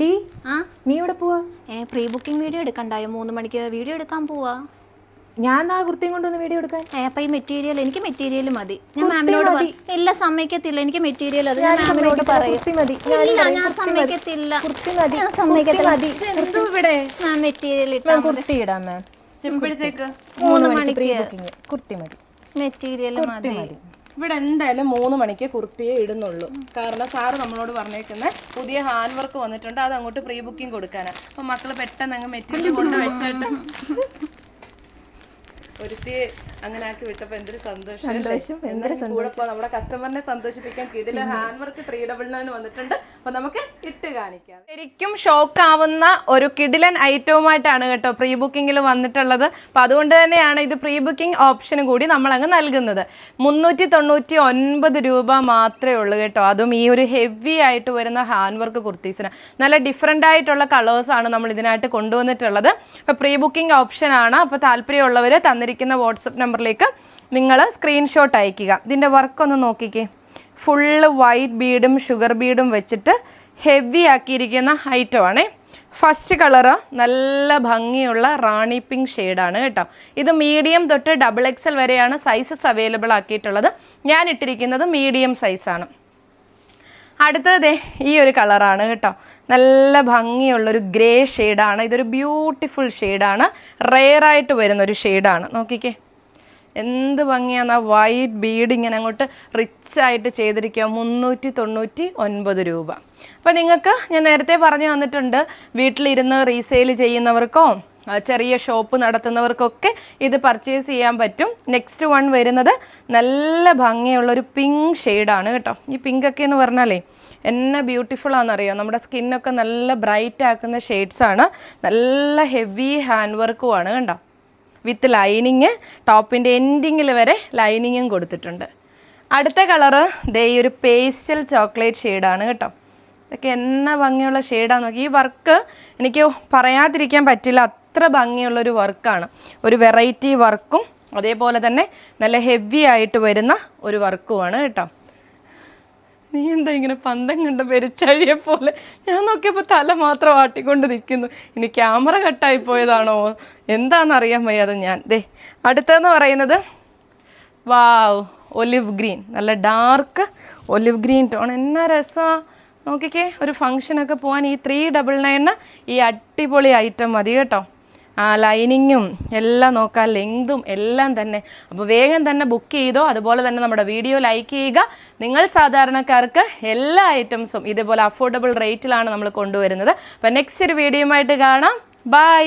D ആ? നീ എവിടെ പോവാ? ഏ പ്രീ ബുക്കിംഗ് വീഡിയോ എടുക്കണ്ടായോ? മൂന്ന് മണിക്ക് വീഡിയോ എടുക്കാൻ പോവാ. ഞാൻ നാളെ കുർത്തിയും കൊണ്ടുവന്ന് വീഡിയോ എടുക്കാൻ. ഏ അപ്പൊ ഈ മെറ്റീരിയൽ എനിക്ക് മെറ്റീരിയൽ മതി. ഞാൻ മാമിനോട് എല്ലാം സമ്മതിക്കത്തില്ല. എനിക്ക് മെറ്റീരിയൽ അത് ഞാൻ മാമിനോട് പറയും. മതി. ഞാൻ ഇല്ല ഞാൻ കുർത്തി മതി. സമ്മതിക്കത്തില്ല. കുർത്തി മതി. ഞാൻ സമ്മതിക്കത്തില്ല. ഇവിടെ? ഞാൻ മെറ്റീരിയൽ ഇട്ടാ കുർത്തി ഇടാം മാം എപ്പോഴത്തേക്ക് മൂന്ന് മണിക്ക് കുർത്തി മതി. മെറ്റീരിയൽ മതി. ഇവിടെ എന്തായാലും മൂന്ന് മണിക്ക് കുർത്തിയെ ഇടുന്നുള്ളൂ. കാരണം സാറ് നമ്മളോട് പറഞ്ഞേക്കുന്ന പുതിയ ഹാൻഡ് വർക്ക് വന്നിട്ടുണ്ട് അത് അങ്ങോട്ട് പ്രീ ബുക്കിംഗ് കൊടുക്കാനാണ് അപ്പൊ മക്കൾ പെട്ടെന്ന് അങ്ങ് മെറ്റീരിയൽ കൊണ്ട് വെച്ചിട്ട് ഒരുത്തിയെ അങ്ങനെ ആക്കി വിട്ടപ്പോ എന്തൊരു സന്തോഷം എന്നാലും കൂടെ നമ്മുടെ കസ്റ്റമറിനെ സന്തോഷിപ്പിക്കാൻ കിടില hand work three double nine വന്നിട്ടുണ്ട്. അപ്പൊ നമുക്ക് ഇട്ട് കാണിക്കാം. ശരിക്കും ഷോക്ക് ആവുന്ന ഒരു കിടിലൻ ഐറ്റവുമായിട്ടാണ് കേട്ടോ പ്രീ ബുക്കിംഗിൽ വന്നിട്ടുള്ളത്. അപ്പൊ അതുകൊണ്ട് തന്നെയാണ് ഇത് പ്രീ ബുക്കിംഗ് ഓപ്ഷൻ കൂടി നമ്മൾ അങ്ങ് നൽകുന്നത്. മുന്നൂറ്റി തൊണ്ണൂറ്റി ഒൻപത് രൂപ മാത്രമേ ഉള്ളൂ കേട്ടോ. അതും ഈ ഒരു ഹെവി ആയിട്ട് വരുന്ന ഹാൻഡ് വർക്ക് കുർത്തീസിന്. നല്ല ഡിഫറെന്റ് ആയിട്ടുള്ള കളേഴ്സാണ് നമ്മൾ ഇതിനായിട്ട് കൊണ്ടുവന്നിട്ടുള്ളത്. അപ്പോൾ പ്രീ ബുക്കിംഗ് ഓപ്ഷൻ ആണ്. അപ്പോൾ താല്പര്യമുള്ളവർ തന്നിരിക്കുന്ന വാട്സപ്പ് നമ്പറിലേക്ക് നിങ്ങൾ സ്ക്രീൻഷോട്ട് അയക്കുക ഇതിന്റെ വർക്ക് ഒന്ന് നോക്കിക്കേ. ഫുള്ള് വൈറ്റ് ബീഡും ഷുഗർ ബീഡും വെച്ചിട്ട് ഹെവി ആക്കിയിരിക്കുന്ന ഐറ്റമാണേ ഫസ്റ്റ് കളറ് നല്ല ഭംഗിയുള്ള റാണി പിങ്ക് ഷെയ്ഡാണ് കേട്ടോ. ഇത് മീഡിയം തൊട്ട് ഡബിൾ എക്സൽ വരെയാണ് സൈസസ് അവൈലബിൾ ആക്കിയിട്ടുള്ളത്. ഞാൻ ഇട്ടിരിക്കുന്നത് മീഡിയം സൈസാണ് അടുത്തത് ഈ ഒരു കളറാണ് കേട്ടോ. നല്ല ഭംഗിയുള്ളൊരു ഗ്രേ ഷെയ്ഡാണ് ഇതൊരു ബ്യൂട്ടിഫുൾ ഷെയ്ഡാണ് റെയറായിട്ട് വരുന്നൊരു ഷെയ്ഡാണ് നോക്കിക്കേ. എന്ത് ഭംഗിയാണ് ആ വൈറ്റ് ബീഡ് ഇങ്ങനെ അങ്ങോട്ട് റിച്ച് ആയിട്ട് ചെയ്തിരിക്കുക മുന്നൂറ്റി തൊണ്ണൂറ്റി ഒൻപത് രൂപ. അപ്പം നിങ്ങൾക്ക് ഞാൻ നേരത്തെ പറഞ്ഞു തന്നിട്ടുണ്ട് വീട്ടിലിരുന്ന് റീസെയിൽ ചെയ്യുന്നവർക്കോ ചെറിയ ഷോപ്പ് നടത്തുന്നവർക്കൊക്കെ ഇത് പർച്ചേസ് ചെയ്യാൻ പറ്റും. നെക്സ്റ്റ് വൺ വരുന്നത് നല്ല ഭംഗിയുള്ള ഒരു പിങ്ക് ഷെയ്ഡാണ് കേട്ടോ. ഈ പിങ്ക് ഒക്കെ എന്ന് പറഞ്ഞാലേ എന്നെ ബ്യൂട്ടിഫുൾ ആണെന്നറിയോ? നമ്മുടെ സ്കിന്നൊക്കെ നല്ല ബ്രൈറ്റ് ആക്കുന്ന ഷെയ്ഡ്സാണ് നല്ല ഹെവി ഹാൻഡ് വർക്കുമാണ് കണ്ടോ? വിത്ത് ലൈനിങ് ടോപ്പിന്റെ എൻഡിങ്ങിൽ വരെ ലൈനിങ്ങും കൊടുത്തിട്ടുണ്ട്. അടുത്ത കളറ് ദേ ഈ ഒരു പേസ്റ്റൽ ചോക്ലേറ്റ് ഷെയ്ഡാണ് കേട്ടോ. ഇതൊക്കെ എന്നാ ഭംഗിയുള്ള ഷെയ്ഡാന്ന് നോക്കി. ഈ വർക്ക് എനിക്ക് പറയാതിരിക്കാൻ പറ്റില്ല അത്ര ഭംഗിയുള്ളൊരു വർക്കാണ് ഒരു വെറൈറ്റി വർക്കും അതേപോലെ തന്നെ നല്ല ഹെവി ആയിട്ട് വരുന്ന ഒരു വർക്കുമാണ് കേട്ടോ. നീ എന്താ ഇങ്ങനെ പന്തം കണ്ട പെരിച്ചഴിയെ പോലെ? ഞാൻ നോക്കിയപ്പോൾ തല മാത്രം ആട്ടിക്കൊണ്ട് നിൽക്കുന്നു ഇനി ക്യാമറ കട്ടായി പോയതാണോ? എന്താണെന്നറിയാൻ വയ്യാതെ ഞാൻ. ദേ അടുത്തതെന്ന് പറയുന്നത് വാവ് ഒലിവ് ഗ്രീൻ. നല്ല ഡാർക്ക് ഒലിവ് ഗ്രീൻ ടോൺ. എന്നാ രസമാണ് നോക്കിക്കേ ഒരു ഫങ്ഷനൊക്കെ പോകാൻ ഈ ത്രീ ഡബിൾ നയന് ഈ അടിപൊളി ഐറ്റം മതി കേട്ടോ. ആ ലൈനിങ്ങും എല്ലാം നോക്കാം ലെങ്തും എല്ലാം തന്നെ. അപ്പോൾ വേഗം തന്നെ ബുക്ക് ചെയ്തോ അതുപോലെ തന്നെ നമ്മുടെ വീഡിയോ ലൈക്ക് ചെയ്യുക. നിങ്ങൾ സാധാരണക്കാർക്ക് എല്ലാ ഐറ്റംസും ഇതേപോലെ അഫോർഡബിൾ റേറ്റിലാണ് നമ്മൾ കൊണ്ടുവരുന്നത്. അപ്പോൾ നെക്സ്റ്റ് ഒരു വീഡിയോയുമായിട്ട് കാണാം. ബൈ